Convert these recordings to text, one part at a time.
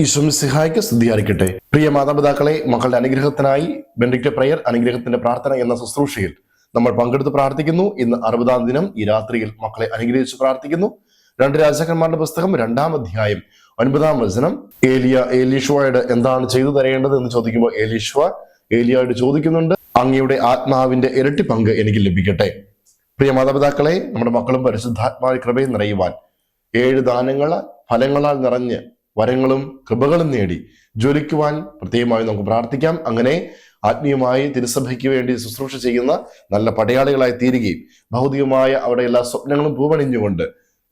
ഈശ്വമിസിഹായ്ക്ക് സ്തുതിയായിരിക്കട്ടെ. പ്രിയ മാതാപിതാക്കളെ മക്കളുടെ അനുഗ്രഹത്തിനായി ബെൻഡിക്റ്റ് പ്രയർ അനുഗ്രഹത്തിന്റെ പ്രാർത്ഥന എന്ന ശുശ്രൂഷയിൽ നമ്മൾ പങ്കെടുത്ത് പ്രാർത്ഥിക്കുന്നു. ഇന്ന് അറുപതാം ദിനം ഈ രാത്രിയിൽ മക്കളെ അനുഗ്രഹിച്ച് പ്രാർത്ഥിക്കുന്നു. രണ്ട് രാജാക്കന്മാരുടെ പുസ്തകം രണ്ടാം അധ്യായം ഒൻപതാം വചനം. ഏലിയ ഏലീഷ്വയോട് എന്താണ് ചെയ്തു തരേണ്ടത് എന്ന് ചോദിക്കുമ്പോൾ ഏലീഷ്വ ഏലിയോട് ചോദിക്കുന്നുണ്ട് അങ്ങയുടെ ആത്മാവിന്റെ ഇരട്ടി പങ്ക് എനിക്ക് ലഭിക്കട്ടെ. പ്രിയ മാതാപിതാക്കളെ നമ്മുടെ മക്കളും പരിശുദ്ധാത്മാവിൽ കൃപയും നിറയുവാൻ ഏഴ് ദാനങ്ങൾ ഫലങ്ങളാൽ നിറഞ്ഞ് വരങ്ങളും കൃപകളും നേടി. ജ്വലിക്കുവാൻ പ്രത്യേകമായി നമുക്ക് പ്രാർത്ഥിക്കാം. അങ്ങനെ ആത്മീയമായി തിരുസഭയ്ക്ക് വേണ്ടി ശുശ്രൂഷ ചെയ്യുന്ന നല്ല പടയാളികളായി തീരുകയും ഭൗതികമായ അവിടെ എല്ലാ സ്വപ്നങ്ങളും പൂവണിഞ്ഞുകൊണ്ട്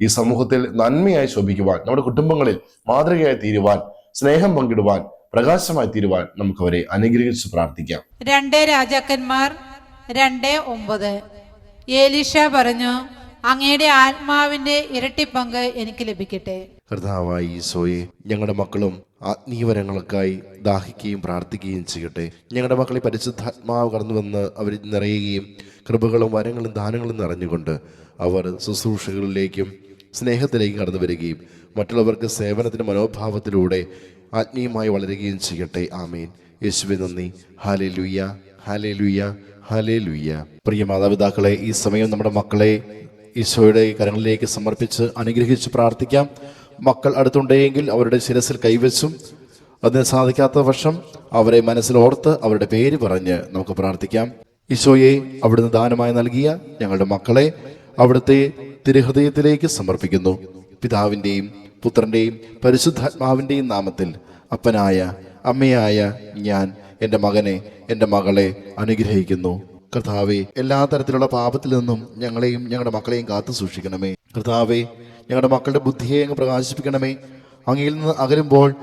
ഈ സമൂഹത്തിൽ നന്മയായി ശോഭിക്കുവാൻ നമ്മുടെ കുടുംബങ്ങളിൽ മാതൃകയായി തീരുവാൻ സ്നേഹം പങ്കിടുവാൻ പ്രകാശമായി തീരുവാൻ നമുക്ക് അവരെ അനുഗ്രഹിച്ച് പ്രാർത്ഥിക്കാം. രണ്ട് രാജാക്കന്മാർ രണ്ട് ഒമ്പത്. ഏലിഷ പറഞ്ഞു അങ്ങയുടെ ആത്മാവിന്റെ ഇരട്ടി പങ്ക് എനിക്ക് ലഭിക്കട്ടെ. കർത്താവായി ഈശോയെ ഞങ്ങളുടെ മക്കളും ആത്മീയവരങ്ങൾക്കായി ദാഹിക്കുകയും പ്രാർത്ഥിക്കുകയും ചെയ്യട്ടെ. ഞങ്ങളുടെ മക്കളെ പരിശുദ്ധാത്മാവ് കടന്നു വന്ന് അവർ നിറയുകയും കൃപകളും വരങ്ങളും ദാനങ്ങളും നിറഞ്ഞുകൊണ്ട് അവർ ശുശ്രൂഷകളിലേക്കും സ്നേഹത്തിലേക്കും കടന്നു വരികയും മറ്റുള്ളവർക്ക് സേവനത്തിന്റെ മനോഭാവത്തിലൂടെ ആത്മീയമായി വളരുകയും ചെയ്യട്ടെ. ആമേൻ. യേശുവെ നന്ദി. ഹാലേ ലുയ്യ ഹാലേ ലുയ്യ ഹാലേ ലുയ്യ പ്രിയ മാതാപിതാക്കളെ ഈ സമയം നമ്മുടെ മക്കളെ ഈശോയുടെ കരങ്ങളിലേക്ക് സമർപ്പിച്ച് അനുഗ്രഹിച്ച് പ്രാർത്ഥിക്കാം. മക്കൾ അടുത്തുണ്ടെങ്കിൽ അവരുടെ ശിരസിൽ കൈവച്ചും അതിന് സാധിക്കാത്ത വർഷം അവരെ മനസ്സിലോർത്ത് അവരുടെ പേര് പറഞ്ഞ് നമുക്ക് പ്രാർത്ഥിക്കാം. ഈശോയെ അവിടുന്ന് ദാനമായി നൽകിയ ഞങ്ങളുടെ മക്കളെ അവിടുത്തെ തിരുഹൃദയത്തിലേക്ക് സമർപ്പിക്കുന്നു. പിതാവിന്റെയും പുത്രന്റെയും പരിശുദ്ധാത്മാവിന്റെയും നാമത്തിൽ അപ്പനായ അമ്മയായ ഞാൻ എന്റെ മകനെ എന്റെ മകളെ അനുഗ്രഹിക്കുന്നു. കർത്താവെ എല്ലാ തരത്തിലുള്ള പാപത്തിൽ നിന്നും ഞങ്ങളെയും ഞങ്ങളുടെ മക്കളെയും കാത്തു സൂക്ഷിക്കണമേ കർത്താവെ ഞങ്ങളുടെ മക്കളുടെ ബുദ്ധിയെ അങ്ങ് പ്രകാശിപ്പിക്കണമേ. അങ്ങയിൽ നിന്ന് അകലുമ്പോൾ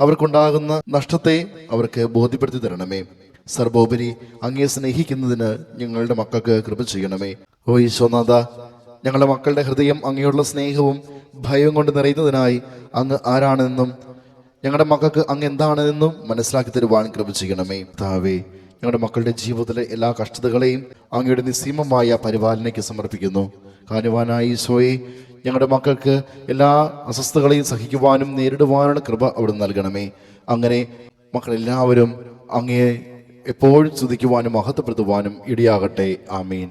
അവർക്കുണ്ടാകുന്ന നഷ്ടത്തെ അവർക്ക് ബോധ്യപ്പെടുത്തി തരണമേ. സർവോപരി അങ്ങയെ സ്നേഹിക്കുന്നതിന് ഞങ്ങളുടെ മക്കൾക്ക് കൃപ ചെയ്യണമേ. ഓ ഈശോനാഥ ഞങ്ങളുടെ മക്കളുടെ ഹൃദയം അങ്ങയോടുള്ള സ്നേഹവും ഭയവും കൊണ്ട് നിറയുന്നതിനായി അങ്ങ് ആരാണെന്നും ഞങ്ങളുടെ മക്കൾക്ക് അങ്ങ് എന്താണെന്നും മനസ്സിലാക്കി തരുവാൻ കൃപ ചെയ്യണമേ. താവേ ഞങ്ങളുടെ മക്കളുടെ ജീവിതത്തിലെ എല്ലാ കഷ്ടതകളെയും അങ്ങയുടെ നിസ്സീമമായ പരിപാലനയ്ക്ക് സമർപ്പിക്കുന്നു. കാനുവാനായ ഈശോയെ ഞങ്ങളുടെ മക്കൾക്ക് എല്ലാ അസ്വസ്ഥതകളെയും സഹിക്കുവാനും നേരിടുവാനുള്ള കൃപ അവിടെ നൽകണമേ. അങ്ങനെ മക്കളെല്ലാവരും അങ്ങയെ എപ്പോഴും സ്തുതിക്കുവാനും മഹത്വപ്പെടുത്തുവാനും ഇടയാകട്ടെ. ആമീൻ.